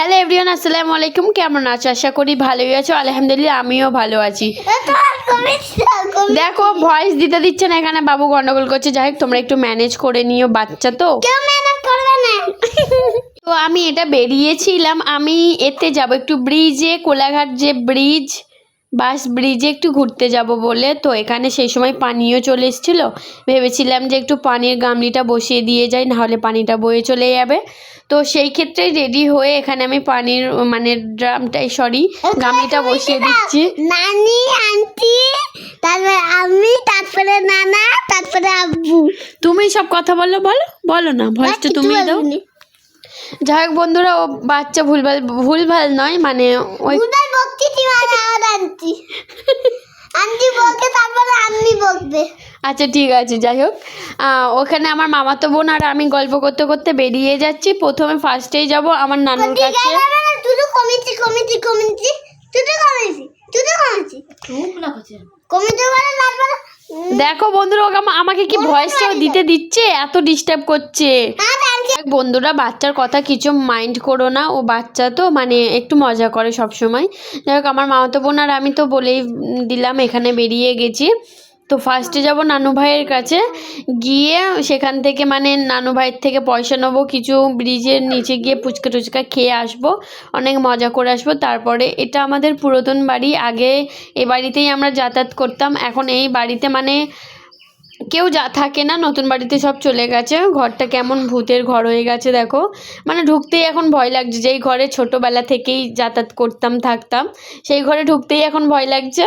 Hello everyone, আসসালামু আলাইকুম। কেমন আছো? আশা করি ভালোই আছো। আলহামদুলিল্লাহ, আমিও ভালো আছি। দেখো ভয়েস দিতে দিচ্ছে না এখানে। বাবু গন্ডগোল করছে। যাই হোক, তোমরা একটু ম্যানেজ করে নিও বাচ্চা তো। তো আমি এটা বেরিয়েছিলাম। আমি এতে যাব একটু ব্রিজে কোলাঘাট যে ব্রিজ বাস ব্রিজে একটু ঘুরতে যাব বলে তো এখানে সেই সময় পানিও চলে এসেছিল। ভেবেছিলাম যে একটু পানির গামলিটা বসিয়ে দিয়ে যাই নাহলে পানিটা বয়ে চলে যাবে। তো সেই ক্ষেত্রে রেডি হয়ে এখানে আমি পানির মানে ড্রামটাই সরি গামলিটা বসিয়ে দিচ্ছি। নানি আন্টি তারপরে আমি তারপরে নানা তারপরে আব্বু। তুমি সব কথা বলো বলো বলো না ভয়েসটা তুমি দাও। যাই হোক বন্ধুরা ও বাচ্চা ভুলভাল ভুলভাল নয় মানে ওই আন্টি। আন্টি বকে তারপরে আম্মি বকবে আচ্ছা ঠিক আছে যাই হোক। ওখানে আমার মামাতো বোন আর আমি গল্প করতে করতে বেরিয়ে যাচ্ছি। প্রথমে ফার্স্টেই যাব আমার নানুর কাছে। তুই তো কমিটি কমিটি কমিটি তুই তো কমিটি। তুই তো কমিটি কমিটি দেখো বন্ধুরা ওকে আমাকে কি ভয়েসটাও দিতে দিচ্ছে? এত ডিস্টার্ব করছে। বন্ধুরা বাচ্চার কথা কিছু মাইন্ড করো না। ও বাচ্চা তো মানে একটু মজা করে সব সময় যাই হোক আমার মামাতো বোন আর আমি তো বলেই দিলাম এখানে বেরিয়ে গেছি। তো ফার্স্টে যাব নানু ভাইয়ের কাছে। গিয়ে সেখান থেকে মানে নানু ভাইয়ের থেকে পয়সা নেব, কিছু ব্রিজের নিচে গিয়ে ফুচকা টুচকা খেয়ে আসব, অনেক মজা করে আসব। তারপরে এটা আমাদের পুরাতন বাড়ি, আগে এ বাড়িতেই আমরা যাতায়াত করতাম। এখন এই বাড়িতে মানে কেউ যা থাকে না, নতুন বাড়িতে সব চলে গেছে। ঘরটা কেমন ভূতের ঘর হয়ে গেছে, দেখো। মানে ঢুকতেই এখন ভয় লাগছে, যেই ঘরে ছোটোবেলা থেকেই যাতায়াত করতাম, থাকতাম, সেই ঘরে ঢুকতেই এখন ভয় লাগছে।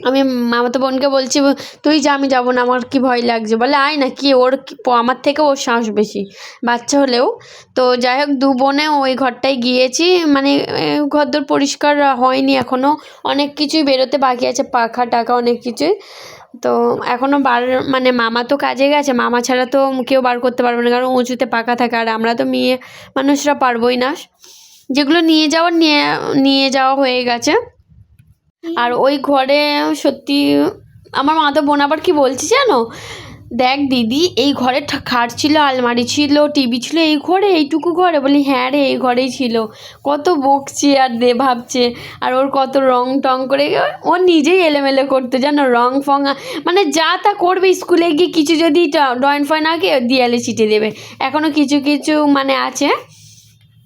আমি মামাতো বোনকে বলছি তুই যা, আমি যাব না, আমার কি ভয় লাগছে? বলে, আয় না, কি ওর আমার থেকে ওর সাহস বেশি, বাচ্চা হলেও। তো যাই হোক, দু বোনে ওই ঘরটায় গিয়েছি মানে ঘরদোর পরিষ্কার হয়নি এখনও অনেক কিছুই বেরোতে বাকি আছে, পাখা, টাকা, অনেক কিছুই। তো এখনও বার মানে মামা তো কাজে গেছে, মামা ছাড়া তো কেউ বার করতে পারবে না, কারণ উঁচুতে পাকা থাকে, আর আমরা তো মেয়ে মানুষরা পারবোই না। যেগুলো নিয়ে যাওয়ার নিয়ে নিয়ে যাওয়া হয়ে গেছে। আর ওই ঘরে সত্যি আমার মা তো বোন আবার কি বলছি জানো? দেখ দিদি, এই ঘরে খাট ছিল, আলমারি ছিল, টিভি ছিল, এই ঘরে এইটুকু ঘরে। বলি হ্যাঁ রে, এই ঘরেই ছিল। কত বকছে আর দে ভাবছে। আর ওর কত রং টং করে ও নিজেই এলেমেলে করতে, জানো? রং ফং মানে যা তা করবে স্কুলে গিয়ে কিছু যদি ডয়েন ফয়েন আঁকে দেয়ালে ছিটে দেবে। এখনও কিছু কিছু মানে আছে।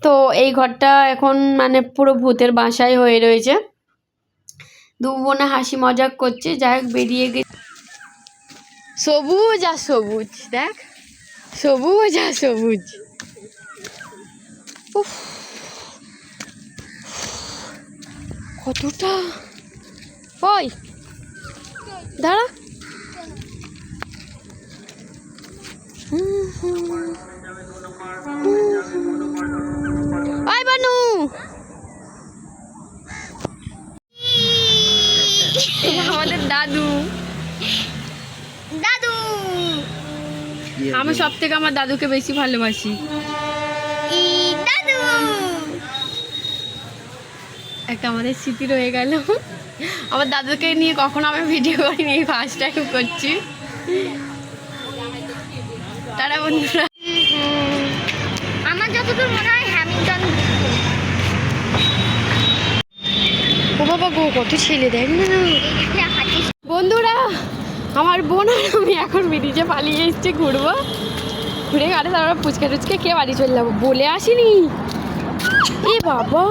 তো এই ঘরটা এখন মানে পুরো ভূতের বাসায় হয়ে রয়েছে। দু বোনে হাসি মজাক করছে যাই হোক বেরিয়ে গেছে সবুজ আর সবুজ দেখ সবুজ আর সবুজ। কতটা ওই দাঁড়া। হুম, হুম। ওই বানু আমাদের দাদু দাদু আমি সব থেকে আমার দাদুকে বেশি ভালোবাসি। একটা আমাদের স্মৃতি রয়ে গেল। আমার দাদুকে নিয়ে কখনো আমি ভিডিও করিনি এই ফার্স্ট টাইম করছি। তারা বন্ধুরা। আমার যতদূর মনে হয় হ্যামিল্টন ও বাবা গো কত ছেলে দেখ না। বন্ধুরা আমার বোন আর আমি এখন ব্রিজে পালিয়ে এসছি ঘুরবো। ঘুরে গাড়ি তারপর ফুচকা টুচকে কে বাড়ি চলে যাব। বলে আসিনি। এ বাবা।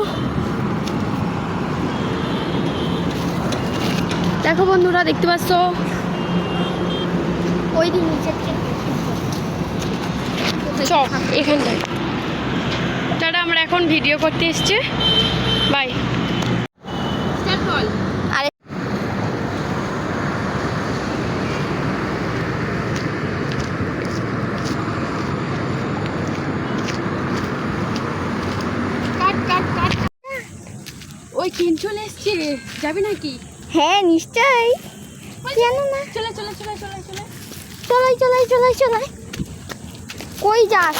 দেখো বন্ধুরা দেখতে পাচ্ছ? ওই দিন চপ এখানটায়। তারা আমরা এখন ভিডিও করতে এসছে। বাই। কিন চলে এসছে। যাবি নাকি? হ্যাঁ নিশ্চয়ই। কেন না? চলে চলে চলে চলে চলে। চলাই চলাই চলাই চলাই কই যাস?